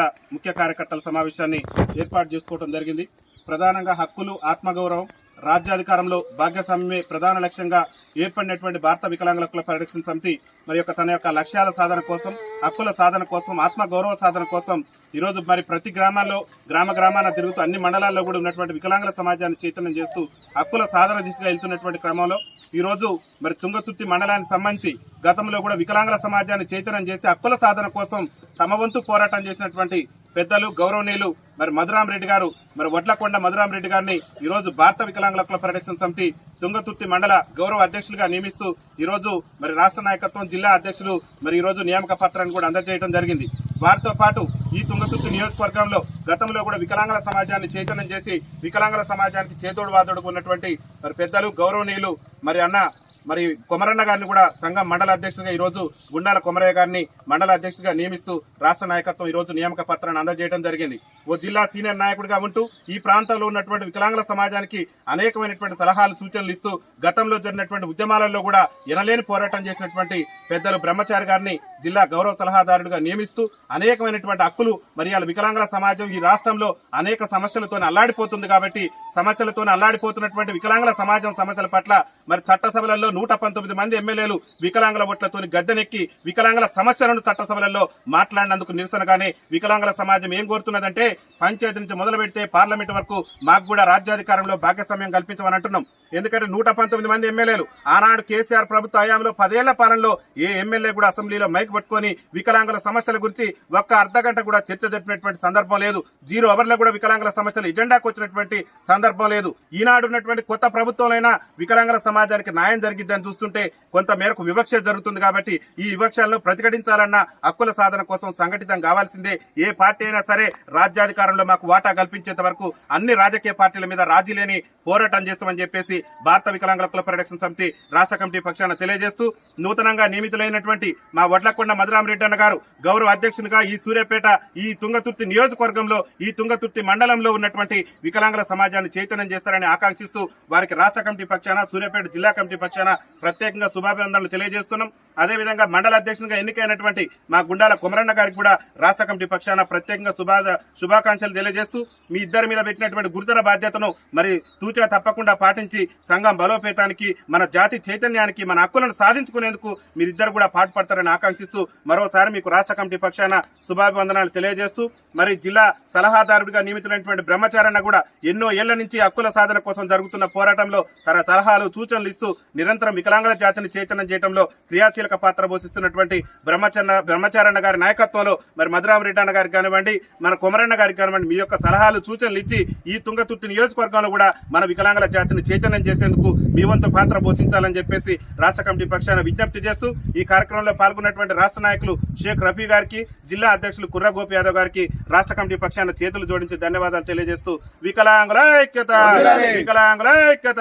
మండల ముఖ్య కార్యకర్తల సమావేశాన్ని ఏర్పాటు చేసుకోవడం జరిగింది. ప్రధానంగా హక్కులు ఆత్మగౌరవం రాజ్యాధికారంలో భాగస్వామ్యమే ప్రధాన లక్ష్యంగా ఏర్పడినటువంటి భారత వికలాంగుల హక్కుల పరిరక్షణ సమితి మరి యొక్క తన యొక్క లక్ష్యాల సాధన కోసం హక్కుల సాధన కోసం ఆత్మగౌరవ సాధన కోసం ఈరోజు మరి ప్రతి గ్రామాల్లో గ్రామ గ్రామాన తిరుగుతూ అన్ని మండలాల్లో కూడా ఉన్నటువంటి వికలాంగుల సమాజాన్ని చైతన్యం చేస్తూ హక్కుల సాధన దిశగా వెళ్తున్నటువంటి క్రమంలో ఈరోజు మరి తుంగతుర్తి మండలానికి సంబంధించి గతంలో కూడా వికలాంగుల సమాజాన్ని చైతన్యం చేసి హక్కుల సాధన కోసం తమ వంతు పోరాటం చేసినటువంటి పెద్దలు గౌరవనీయులు మరి మధురామరెడ్డి గారు మరి వడ్లకొండ మధురామరెడ్డి గారిని ఈరోజు భారత వికలాంగుల హక్కుల పరిరక్షణ సమితి తుంగతుర్తి మండల గౌరవ అధ్యక్షులుగా నియమిస్తూ ఈరోజు మరి రాష్ట్ర నాయకత్వం జిల్లా అధ్యక్షులు మరి ఈరోజు నియామక పత్రాన్ని కూడా అందజేయడం జరిగింది. వారితో పాటు ఈ తుంగతుర్తి నియోజకవర్గంలో గతంలో కూడా వికలాంగుల సమాజాన్ని చైతన్యం చేసి వికలాంగుల సమాజానికి చేతోడు వాదోడుకు ఉన్నటువంటి మరి పెద్దలు గౌరవనీయులు మరి అన్న మరి కొమరన్న గారిని కూడా సంఘం మండల అధ్యక్షుడిగా ఈరోజు గుండాల కొమరయ్య గారిని మండల అధ్యక్షుడిగా నియమిస్తూ రాష్ట్ర నాయకత్వం ఈరోజు నియామక పత్రాన్ని అందజేయడం జరిగింది. ఓ జిల్లా సీనియర్ నాయకుడిగా ఉంటూ ఈ ప్రాంతంలో ఉన్నటువంటి వికలాంగుల సమాజానికి అనేకమైనటువంటి సలహాలు సూచనలు ఇస్తూ గతంలో జరిగినటువంటి ఉద్యమాలలో కూడా ఎనలేని పోరాటం చేసినటువంటి పెద్దలు బ్రహ్మచారి గారిని జిల్లా గౌరవ సలహాదారుడిగా నియమిస్తూ అనేకమైనటువంటి హక్కులు మరి వాళ్ళ వికలాంగుల సమాజం ఈ రాష్ట్రంలో అనేక సమస్యలతో అల్లాడిపోతుంది కాబట్టి సమస్యలతో అల్లాడిపోతున్నటువంటి వికలాంగుల సమాజం సమస్యల పట్ల మరి చట్టసభలలో నూట పంతొమ్మిది మంది ఎమ్మెల్యేలు వికలాంగుల ఓట్లతో గద్దెనెక్కి వికలాంగుల సమస్యలను చట్టసభలలో మాట్లాడినందుకు నిరసనగానే వికలాంగుల సమాజం ఏం కోరుతున్నదంటే పంచాయతీ నుంచి మొదలుపెడితే పార్లమెంటు పార్లమెంట్ వరకు మాకు కూడా రాజ్యాధికారంలో భాగస్వామ్యం కల్పించమని అంటున్నాం. ఎందుకంటే నూట పంతొమ్మిది మంది ఎమ్మెల్యేలు. ఆనాడు కేసీఆర్ ప్రభుత్వ హయాంలో పదేళ్ళ పాలనలో ఏ ఎమ్మెల్యే కూడా అసెంబ్లీలో మైక్ పట్టుకొని వికలాంగుల సమస్యల గురించి ఒక్క అర్ధ గంట కూడా చర్చ జరిపినటువంటి సందర్భం లేదు. జీరో అవర్లో కూడా వికలాంగుల సమస్యలు ఎజెండాకు వచ్చినటువంటి సందర్భం లేదు. ఈనాడు ఉన్నటువంటి కొత్త ప్రభుత్వంలో వికలాంగుల సమాజానికి న్యాయం జరిగిద్దని చూస్తుంటే కొంత మేరకు వివక్ష జరుగుతుంది కాబట్టి ఈ వివక్షలను ప్రతిఘటించాలన్న హక్కుల సాధన కోసం సంఘటితం కావాల్సిందే. ఏ పార్టీ అయినా సరే రాజ్యాధికారంలో మాకు వాటా కల్పించేంత వరకు అన్ని రాజకీయ పార్టీల మీద రాజీ లేని పోరాటం చేస్తామని చెప్పేసి భారత వికలాంగుల కుల పరిరక్షణ సమితి రాష్ట్ర కమిటీ పక్షాన తెలియజేస్తూ నూతనంగా నియమితులైనటువంటి మా వడ్లకొండ మధురామరెడ్డి అన్న గారు గౌరవ అధ్యక్షునిగా ఈ సూర్యాపేట ఈ తుంగతుర్తి నియోజకవర్గంలో ఈ తుంగతుర్తి మండలంలో ఉన్నటువంటి వికలాంగుల సమాజాన్ని చైతన్యం చేస్తారని ఆకాంక్షిస్తూ వారికి రాష్ట్ర కమిటీ పక్షాన సూర్యాపేట జిల్లా కమిటీ పక్షాన ప్రత్యేకంగా శుభాభినందనలు తెలియజేస్తున్నాం. అదేవిధంగా మండల అధ్యక్షునిగా ఎన్నికైనటువంటి మా గుండాల కుమరన్న గారికి కూడా రాష్ట్ర కమిటీ పక్షాన ప్రత్యేకంగా శుభా శుభాకాంక్షలు తెలియజేస్తూ మీ ఇద్దరి మీద పెట్టినటువంటి గురుతర బాధ్యతను మరి తూచా తప్పకుండా పాటించి సంఘం బలోపేతానికి మన జాతి చైతన్యానికి మన హక్కులను సాధించుకునేందుకు మీరిద్దరు కూడా పాటుపడతారని ఆకాంక్షిస్తూ మరోసారి మీకు రాష్ట్ర కమిటీ పక్షాన శుభాభివందనాలు తెలియజేస్తూ మరి జిల్లా సలహాదారుడిగా నియమితులైనటువంటి బ్రహ్మచారన్న కూడా ఎన్నో ఏళ్ళ నుంచి హక్కుల సాధన కోసం జరుగుతున్న పోరాటంలో తన సలహాలు సూచనలు ఇస్తూ నిరంతరం వికలాంగుల జాతిని చైతన్యం చేయడంలో క్రియాశీలక పాత్ర పోషిస్తున్నటువంటి బ్రహ్మచరణ బ్రహ్మచారన్న గారి నాయకత్వంలో మరి మధురామరెడ్డి అన్న గారికి కానివ్వండి మన కొమరన్న గారికి కానివ్వండి మీ యొక్క సలహాలు సూచనలు ఇచ్చి ఈ తుంగతుర్తి నియోజకవర్గంలో కూడా మన వికలాంగుల జాతిని చైతన్యం చేసేందుకు మీ వంతు పాత్ర పోషించాలని చెప్పేసి రాష్ట్ర కమిటీ పక్షాన విజ్ఞప్తి చేస్తూ ఈ కార్యక్రమంలో పాల్గొన్నటువంటి రాష్ట్ర నాయకులు షేక్ రఫీ గారికి జిల్లా అధ్యక్షులు కుర్ర గోపి యాదవ్ గారికి రాష్ట్ర కమిటీ పక్షాన చేతులు జోడించి ధన్యవాదాలు తెలియజేస్తూ వికలాంగుల ఐక్యత. వికలాంగుల ఐక్యత.